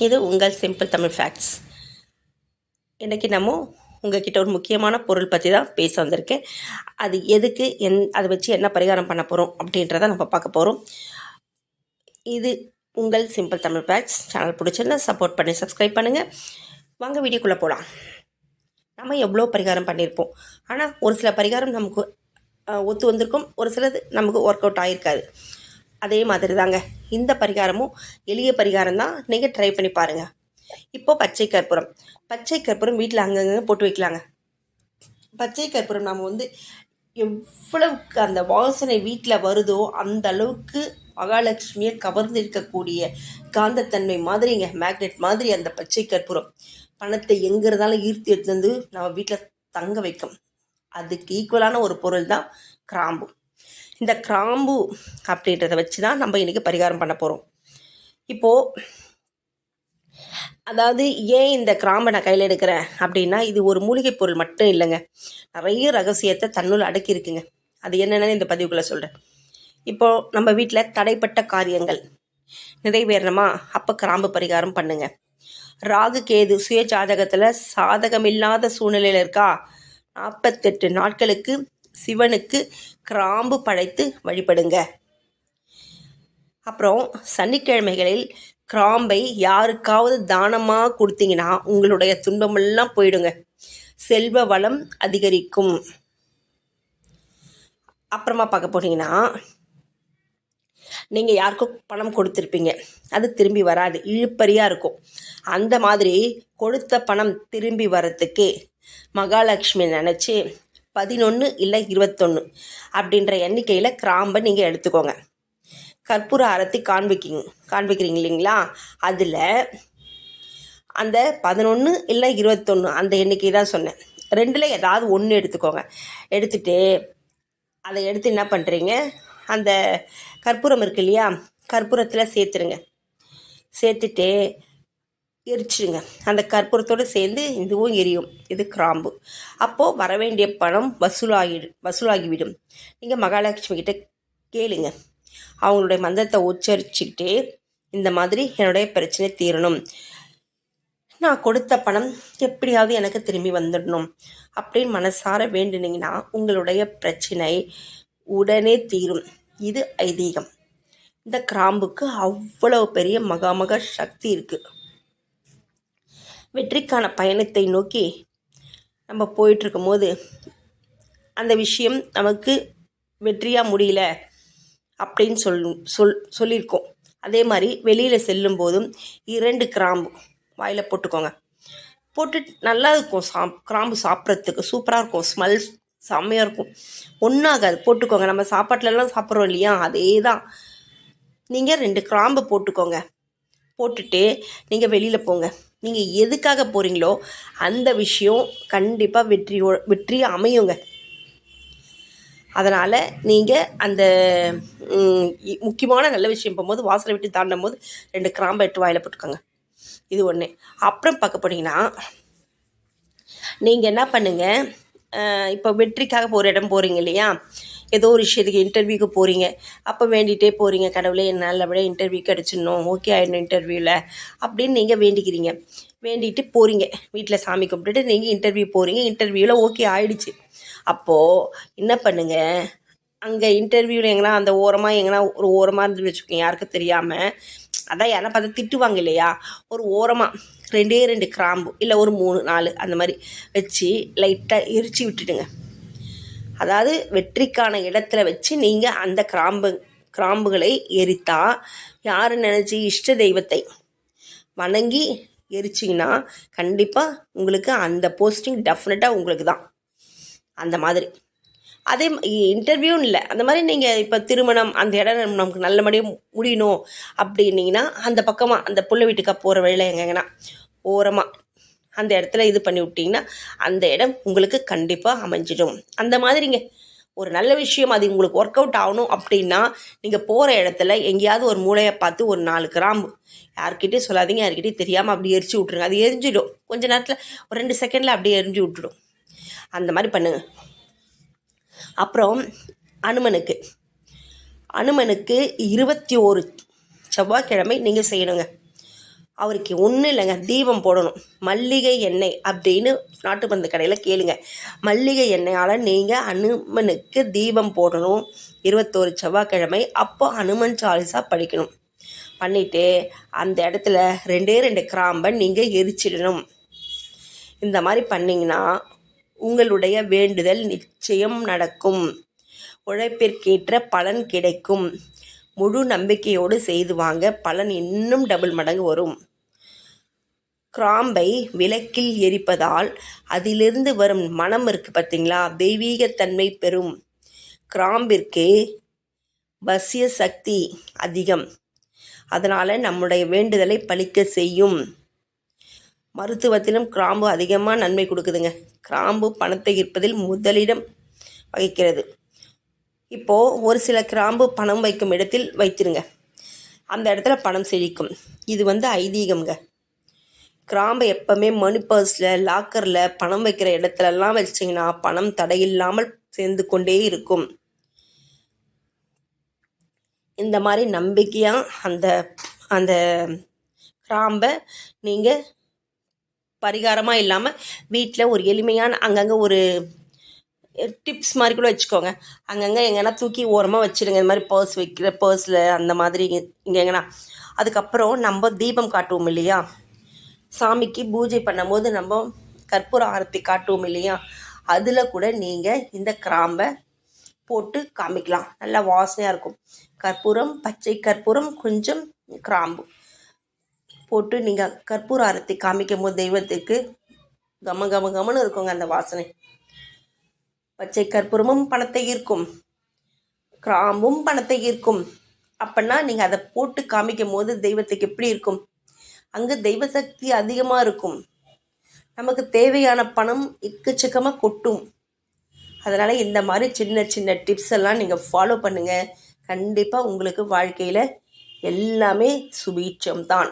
இது உங்கள் simple Tamil facts இன்றைக்கி நம்ம உங்ககிட்ட ஒரு முக்கியமான பொருள் பற்றி தான் பேச வந்திருக்கேன். அது எதுக்கு என் அதை வச்சு என்ன பரிகாரம் பண்ண போகிறோம் அப்படின்றத நம்ம பார்க்க போகிறோம் இது உங்கள் சிம்பிள் தமிழ் ஃபேக்ட்ஸ் சேனல் பிடிச்சிருந்தா சப்போர்ட் பண்ணி சப்ஸ்கிரைப் பண்ணுங்கள் வாங்க வீடியோக்குள்ளே போகலாம் நம்ம எவ்வளோ பரிகாரம் பண்ணியிருப்போம் ஆனால் ஒரு சில பரிகாரம் நமக்கு ஒத்து வந்திருக்கும். ஒரு சிலது நமக்கு ஒர்க் அவுட் ஆகிருக்காது அதே மாதிரி தாங்க இந்த பரிகாரமும் எளிய பரிகாரம் தான் நீங்கள் ட்ரை பண்ணி பாருங்கள் இப்போ பச்சை கற்பூரம். பச்சை கற்பூரம் வீட்டில் அங்கங்கே போட்டு வைக்கலாங்க. பச்சை கற்பூரம் நம்ம வந்து எவ்வளவுக்கு அந்த வாசனை வீட்டில் வருதோ அந்த அளவுக்கு மகாலட்சுமியை கவர்ந்து இருக்கக்கூடிய காந்தத்தன்மை மாதிரிங்க மேக்னெட் மாதிரி அந்த பச்சை கற்பூரம். பணத்தை எங்கே இருந்தாலும் ஈர்த்து எடுத்து வந்து நம்ம வீட்டில் தங்க வைக்கும். அதுக்கு ஈக்குவலான ஒரு பொருள் தான் கிராம்பு. இந்த கிராம்பு அப்படின்றத வச்சு தான் நம்ம இன்றைக்கி பரிகாரம் பண்ண போகிறோம் இப்போது அதாவது ஏன் இந்த கிராம்பை நான் கையில் எடுக்கிறேன் அப்படின்னா இது ஒரு மூலிகை பொருள் மட்டும் இல்லைங்க. நிறைய ரகசியத்தை தன்னுள் அடக்கி இருக்குங்க அது என்னென்னு இந்த பதிவுக்குள்ளே சொல்கிறேன் இப்போது நம்ம வீட்டில் தடைப்பட்ட காரியங்கள் நிறைவேறணுமா? அப்போ கிராம்பு பரிகாரம் பண்ணுங்க. ராகு கேது சுய ஜாதகத்தில் சாதகமில்லாத சூழ்நிலையில் இருக்கா? நாற்பத்தெட்டு நாட்களுக்கு சிவனுக்கு கிராம்பு படைத்து வழிபடுங்க. அப்புறம் சனிக்கிழமைகளில் கிராம்பை யாருக்காவது தானமாக கொடுத்தீங்கன்னா உங்களுடைய துன்பமெல்லாம் போயிடுங்க. செல்வ வளம் அதிகரிக்கும். அப்புறமா பார்க்க போனீங்கன்னா நீங்கள் யாருக்கும் பணம் கொடுத்துருப்பீங்க. அது திரும்பி வராது. இழுப்பறியாக இருக்கும். அந்த மாதிரி கொடுத்த பணம் திரும்பி வரத்துக்கு மகாலட்சுமி நினச்சி பதினொன்று இல்லை இருபத்தொன்று அப்படின்ற எண்ணிக்கையில் கிராம்பை நீங்கள் எடுத்துக்கோங்க. கற்பூர அறத்தி காண்பிக்கிங்க காண்பிக்கிறீங்க இல்லைங்களா? அதில் அந்த பதினொன்று இல்லை இருபத்தொன்று அந்த எண்ணிக்கை தான் சொன்னேன். ரெண்டில் ஏதாவது ஒன்று எடுத்துக்கோங்க. எடுத்துகிட்டு அதை எடுத்து என்ன பண்ணுறீங்க அந்த கற்பூரம் இருக்கு இல்லையா? கற்பூரத்தில் சேர்த்துருங்க. சேர்த்துட்டு எரிச்சிடுங்க அந்த கற்பூரத்தோடு சேர்ந்து இதுவும் எரியும். இது கிராம்பு. அப்போது வர வேண்டிய பணம் வசூலாகிடு வசூலாகிவிடும். நீங்கள் மகாலட்சுமி கிட்ட கேளுங்க. அவங்களுடைய மந்திரத்தை உச்சரிச்சுக்கிட்டே இந்த மாதிரி என்னுடைய பிரச்சனை தீரணும். நான் கொடுத்த பணம் எப்படியாவது எனக்கு திரும்பி வந்துடணும் அப்படின்னு மனசார வேண்டுனீங்கன்னா உங்களுடைய பிரச்சனை உடனே தீரும். இது ஐதீகம். இந்த கிராம்புக்கு அவ்வளவு பெரிய மகாமக சக்தி இருக்குது வெற்றிக்கான பயணத்தை நோக்கி நம்ம போயிட்டுருக்கும்போது அந்த விஷயம் நமக்கு வெற்றியாக முடியல அப்படின்னு சொல் சொல் சொல்லியிருக்கோம். அதே மாதிரி வெளியில் செல்லும் போதும் இரண்டு கிராம்பு வாயில் போட்டுக்கோங்க. போட்டு நல்லா இருக்கும் சாப் கிராம்பு சாப்பிட்றதுக்கு. சூப்பராக இருக்கும். ஸ்மெல் செம்மையாக இருக்கும். ஒன்றாகாது போட்டுக்கோங்க. நம்ம சாப்பாட்டிலலாம் சாப்பிட்றோம் இல்லையா? அதே தான் நீங்கள் ரெண்டு கிராம்பு போட்டுக்கோங்க. போட்டுட்டு நீங்கள் வெளியில் போங்க. நீங்கள் எதுக்காக போகிறீங்களோ அந்த விஷயம் கண்டிப்பாக வெற்றியோ வெற்றி அமையுங்க. அதனால் நீங்கள் அந்த முக்கியமான நல்ல விஷயம் போகும்போது வாசலை விட்டு தாண்டும் போது ரெண்டு கிராம்பை எட்டு வாயில் போட்டுக்கோங்க. இது ஒன்று அப்புறம் பார்க்க போனீங்கன்னா நீங்கள் என்ன பண்ணுங்கள் இப்போ வெற்றிக்காக போகிற இடம் போகிறீங்க இல்லையா? ஏதோ ஒரு விஷயத்துக்கு இன்டர்வியூக்கு போகிறீங்க அப்போ வேண்டிகிட்டே போகிறீங்க கடவுளே என்ன நல்லபடியாக இன்டர்வியூ கிடச்சிடணும். ஓகே ஆகிடணும் இன்டர்வியூவில் அப்படின்னு நீங்கள் வேண்டிக்கிறீங்க. வேண்டிட்டு போகிறீங்க வீட்டில் சாமி கும்பிட்டுட்டு நீங்கள் இன்டர்வியூ போகிறீங்க இன்டர்வியூவில் ஓகே ஆயிடுச்சு. அப்போது என்ன பண்ணுங்கள் அங்கே இன்டர்வியூவில் எங்கன்னா அந்த ஓரமாக எங்கன்னா ஒரு ஓரமாக இருந்து வச்சுக்கோங்க. யாருக்கும் தெரியாமல் அதான் யாரா பார்த்து திட்டுவாங்க இல்லையா? ஒரு ஓரமாக ரெண்டே ரெண்டு கிராம்பு இல்லை ஒரு மூணு நாலு அந்த மாதிரி வச்சு லைட்டாக எரிச்சு விட்டுடுங்க. அதாவது வெற்றிக்கான இடத்துல வச்சு நீங்கள் அந்த கிராம்பு கிராம்புகளை எரித்தா யார் நினச்சி? இஷ்ட தெய்வத்தை வணங்கி எரிச்சிங்கன்னா கண்டிப்பாக உங்களுக்கு அந்த போஸ்டிங் டெஃபினட்டாக உங்களுக்கு தான். அந்த மாதிரி. அதே இன்டர்வியூன்னு இல்லை. அந்த மாதிரி நீங்கள் இப்போ திருமணம் அந்த இடம் நமக்கு நல்லபடியாக முடியணும் அப்படின்னீங்கன்னா அந்த பக்கமாக அந்த புள்ள வீட்டுக்கா போகிற வழியில் எங்கெங்கன்னா ஓரமாக அந்த இடத்துல இது பண்ணி விட்டிங்கன்னா அந்த இடம் உங்களுக்கு கண்டிப்பாக அமைஞ்சிடும். அந்த மாதிரிங்க. ஒரு நல்ல விஷயம் அது உங்களுக்கு ஒர்க் அவுட் ஆகணும் அப்படின்னா நீங்கள் போகிற இடத்துல எங்கேயாவது ஒரு மூளையை பார்த்து ஒரு நாலு கிராம்பு யார்கிட்டயும் சொல்லாதீங்க யார்கிட்டயும் தெரியாமல் அப்படியே எரிச்சு விட்ருங்க அது எரிஞ்சிடும். கொஞ்ச நேரத்தில் ஒரு ரெண்டு செகண்டில் அப்படியே எரிஞ்சு விட்டுடும். அந்த மாதிரி பண்ணுங்க. அப்புறம் அனுமனுக்கு. அனுமனுக்கு இருபத்தி ஒரு செவ்வாய்க்கிழமை நீங்கள் செய்யணுங்க. அவருக்கு ஒன்றும் இல்லைங்க தீபம் போடணும். மல்லிகை எண்ணெய் அப்படின்னு நாட்டு மருந்து கடையில் கேளுங்க. மல்லிகை எண்ணெயால் நீங்கள் அனுமனுக்கு தீபம் போடணும். இருபத்தோரு செவ்வாய்க்கிழமை அப்போ அனுமன் சாலிசா படிக்கணும். பண்ணிவிட்டு அந்த இடத்துல ரெண்டே ரெண்டு கிராம்பை நீங்கள் எரிச்சிடணும். இந்த மாதிரி பண்ணிங்கன்னா உங்களுடைய வேண்டுதல் நிச்சயம் நடக்கும். உழைப்பிற்கேற்ற பலன் கிடைக்கும். முழு நம்பிக்கையோடு செய்து வாங்க பலன் இன்னும் டபுள் மடங்கு வரும். கிராம்பை விளக்கில் எரிப்பதால் அதிலிருந்து வரும் மனம் இருக்கு பார்த்தீங்களா? தெய்வீகத்தன்மை பெறும். கிராம்பிற்கு வசிய சக்தி அதிகம். அதனால் நம்முடைய வேண்டுதலை பழிக்க செய்யும். மருத்துவத்திலும் கிராம்பு அதிகமாக நன்மை கொடுக்குதுங்க. கிராம்பு பணத்தை ஈர்ப்பதில் முதலிடம் வகிக்கிறது. இப்போது ஒரு சில கிராம்பு பணம் வைக்கும் இடத்தில் வைத்திருங்க. அந்த இடத்துல பணம் செழிக்கும். இது வந்து ஐதீகம்ங்க. கிராம்பை எப்போவுமே மணி பர்ஸில் லாக்கரில் பணம் வைக்கிற இடத்துலலாம் வச்சிங்கன்னா பணம் தடையில்லாமல் சேர்ந்து கொண்டே இருக்கும். இந்த மாதிரி நம்பிக்கையாக அந்த அந்த கிராம்பை நீங்கள் பரிகாரமாக இல்லாமல் வீட்டில் ஒரு எளிமையான அங்கங்கே ஒரு டிப்ஸ் மாதிரி கூட வச்சுக்கோங்க. அங்கங்கே எங்கன்னா தூக்கி ஓரமாக வச்சுருங்க இந்த மாதிரி பர்ஸ் வைக்கிற பர்ஸில் அந்த மாதிரி இங்கே எங்கன்னா அதுக்கப்புறம் நம்ம தீபம் காட்டுவோம் இல்லையா? சாமிக்கு பூஜை பண்ணும்போது நம்ம கற்பூர ஆரத்தி காட்டுவோம் இல்லையா? அதில் கூட நீங்கள் இந்த கிராம்பை போட்டு காமிக்கலாம். நல்லா வாசனையாக இருக்கும். கற்பூரம் பச்சை கற்பூரம் கொஞ்சம் கிராம்பு போட்டு நீங்கள் கற்பூர ஆரத்தி காமிக்கும் போது தெய்வத்துக்கு கம கம கமன்னு இருக்குங்க அந்த வாசனை. பச்சை கற்பூரமும் பணத்தை ஈர்க்கும். கிராம்பும் பணத்தை ஈர்க்கும். அப்படின்னா நீங்கள் அதை போட்டு காமிக்கும் போது தெய்வத்துக்கு எப்படி இருக்கும்? அங்கே தெய்வ சக்தி அதிகமாக இருக்கும். நமக்கு தேவையான பணம் எக்கச்சக்கமாக கொட்டும். அதனால் இந்த மாதிரி சின்ன சின்ன டிப்ஸ் எல்லாம் நீங்கள் ஃபாலோ பண்ணுங்கள் கண்டிப்பாக உங்களுக்கு வாழ்க்கையில் எல்லாமே சுபீட்சம் தான்